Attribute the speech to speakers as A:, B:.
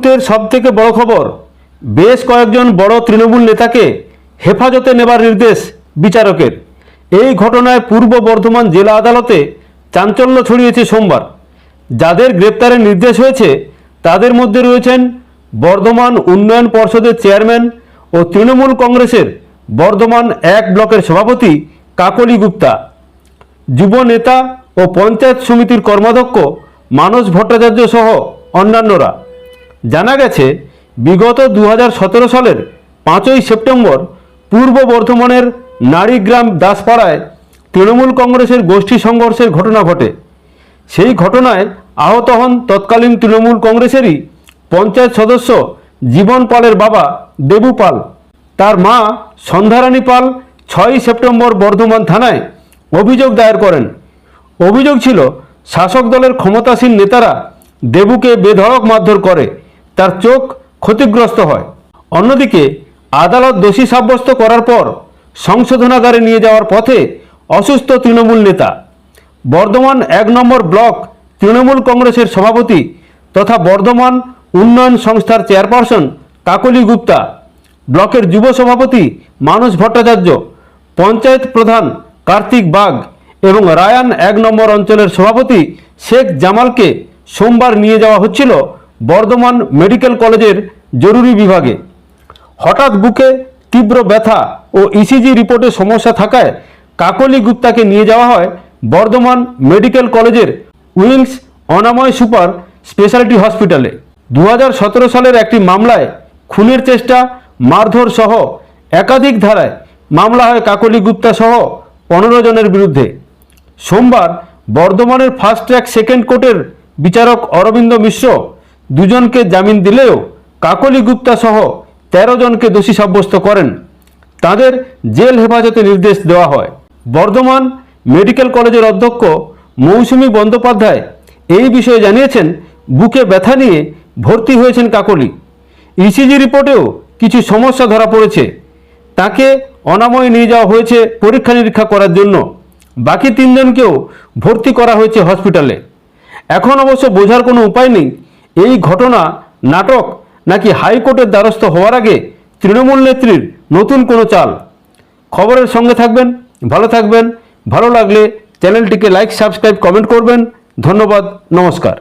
A: মুহূর্তের সবথেকে বড় খবর, বেশ কয়েকজন বড় তৃণমূল নেতাকে হেফাজতে নেবার নির্দেশ বিচারকের। এই ঘটনায় পূর্ব বর্ধমান জেলা আদালতে চাঞ্চল্য ছড়িয়েছে সোমবার। যাদের গ্রেপ্তারের নির্দেশ হয়েছে, তাদের মধ্যে রয়েছেন বর্ধমান উন্নয়ন পর্ষদের চেয়ারম্যান ও তৃণমূল কংগ্রেসের বর্ধমান এক ব্লকের সভাপতি কাকলি গুপ্তা। যুব নেতা ও পঞ্চায়েত সমিতির কর্মাধ্যক্ষ মানস ভট্টাচার্য সহ অন্যান্যরা। জানা গেছে, বিগত দু হাজার সতেরো সালের পাঁচই সেপ্টেম্বর পূর্ব বর্ধমানের নারীগ্রাম দাসপাড়ায় তৃণমূল কংগ্রেসের গোষ্ঠী সংঘর্ষের ঘটনা ঘটে। সেই ঘটনায় আহত হন তৎকালীন তৃণমূল কংগ্রেসেরই পঞ্চায়েত সদস্য জীবন পালের বাবা দেবু পাল। তার মা সন্ধ্যারানী পাল ছয়ই সেপ্টেম্বর বর্ধমান থানায় অভিযোগ দায়ের করেন। অভিযোগ ছিল, শাসক দলের ক্ষমতাসীন নেতারা দেবুকে বেধড়ক মারধর করে। তার চোখ ক্ষতিগ্রস্ত হয়। অন্যদিকে, আদালত দোষী সাব্যস্ত করার পর সংশোধনাগারে নিয়ে যাওয়ার পথে অসুস্থ তৃণমূল নেতা, বর্ধমান এক নম্বর ব্লক তৃণমূল কংগ্রেসের সভাপতি তথা বর্ধমান উন্নয়ন সংস্থার চেয়ারপারসন কাকলি গুপ্তা, ব্লকের যুব সভাপতি মানস ভট্টাচার্য, পঞ্চায়েত প্রধান কার্তিক বাগ এবং রায়ান এক নম্বর অঞ্চলের সভাপতি শেখ জামালকে সোমবার নিয়ে যাওয়া হচ্ছিল বর্ধমান মেডিকেল কলেজের জরুরি বিভাগে। হঠাৎ বুকে তীব্র ব্যথা ও ইসিজি রিপোর্টে সমস্যা থাকায় কাকলি গুপ্তাকে নিয়ে যাওয়া হয় বর্ধমান মেডিকেল কলেজের উইংস অনাময় সুপার স্পেশালিটি হসপিটালে। দু হাজার সতেরো সালের একটি মামলায় খুনের চেষ্টা, মারধর সহ একাধিক ধারায় মামলা হয় কাকলি গুপ্তা সহ পনেরো জনের বিরুদ্ধে। সোমবার বর্ধমানের ফার্স্ট ট্র্যাক সেকেন্ড কোর্টের বিচারক অরবিন্দ মিশ্র দুজনকে জামিন দিলেও কাকলি গুপ্তা সহ তেরো জনকে দোষী সাব্যস্ত করেন। তাদের জেল হেফাজতে নির্দেশ দেওয়া হয়। বর্ধমান মেডিকেল কলেজের অধ্যক্ষ মৌসুমী বন্দ্যোপাধ্যায় এই বিষয়ে জানিয়েছেন, বুকে ব্যথা নিয়ে ভর্তি হয়েছেন কাকলি। ইসিজি রিপোর্টেও কিছু সমস্যা ধরা পড়েছে। তাকে অনাময় নিয়ে যাওয়া হয়েছে পরীক্ষা নিরীক্ষা করার জন্য। বাকি তিনজনকেও ভর্তি করা হয়েছে হসপিটালে। এখন অবশ্য বোঝার কোনো উপায় নেই। এই ঘটনা নাটক নাকি হাইকোর্টের দ্বারস্থ হওয়ার আগে তৃণমূল নেত্রীর নতুন কোনো চাল? খবরের সঙ্গে থাকবেন, ভালো থাকবেন, ভালো লাগলে চ্যানেলটিকে লাইক সাবস্ক্রাইব কমেন্ট করবেন। ধন্যবাদ, নমস্কার।